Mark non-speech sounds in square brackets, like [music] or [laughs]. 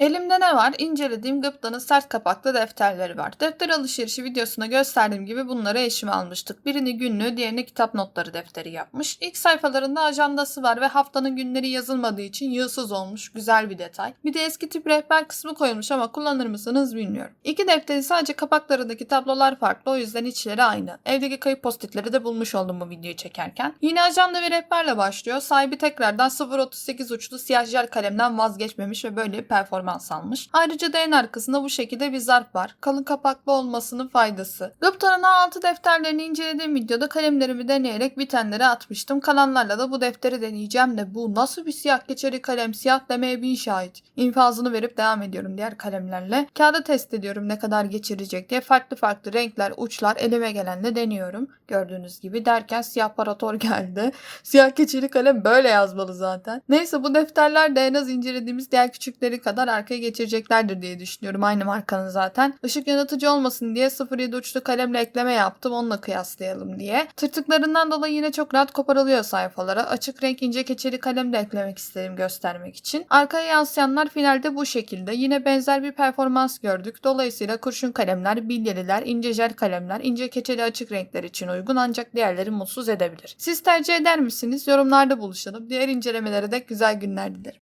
Elimde ne var? İncelediğim Gıpta'nın sert kapaklı defterleri var. Defter alışverişi videosunda gösterdiğim gibi bunları eşime almıştık. Birini günlüğü, diğerini kitap notları defteri yapmış. İlk sayfalarında ajandası var ve haftanın günleri yazılmadığı için yığsız olmuş. Güzel bir detay. Bir de eski tip rehber kısmı koyulmuş ama kullanır mısınız bilmiyorum. İki defteri sadece kapaklarındaki tablolar farklı o yüzden içleri aynı. Evdeki kayıp postitleri de bulmuş oldum bu videoyu çekerken. Yine ajanda ve rehberle başlıyor. Sahibi tekrardan 0.38 uçlu siyah jel kalemden vazgeçmemiş ve böyle bir performans almış. Ayrıca da en arkasında bu şekilde bir zarf var. Kalın kapaklı olmasının faydası. Gıpta'nın A6 defterlerini incelediğim videoda kalemlerimi deneyerek bitenlere atmıştım. Kalanlarla da bu defteri deneyeceğim de bu nasıl bir siyah geçeri kalem siyah demeye bin şahit. İnfazını verip devam ediyorum diğer kalemlerle. Kağıda test ediyorum ne kadar geçirecek diye farklı farklı renkler, uçlar elime gelenle deniyorum. Gördüğünüz gibi derken siyah parator geldi. [laughs] Siyah keçeli kalem böyle yazmalı zaten. Neyse bu defterler de en az incelediğimiz diğer küçükleri kadar arkaya geçireceklerdir diye düşünüyorum. Aynı markanın zaten. Işık yanıtıcı olmasın diye 07 uçlu kalemle ekleme yaptım. Onunla kıyaslayalım diye. Tırtıklarından dolayı yine çok rahat koparılıyor sayfalara. Açık renk ince keçeli kalem de eklemek istedim göstermek için. Arkaya yansıyanlar finalde bu şekilde. Yine benzer bir performans gördük. Dolayısıyla kurşun kalemler, bilyeliler, ince jel kalemler, ince keçeli açık renkler için uygun ancak diğerleri mutsuz edebilir. Siz tercih eder misiniz? Yorumlarda buluşalım. Diğer incelemelere de güzel günler dilerim.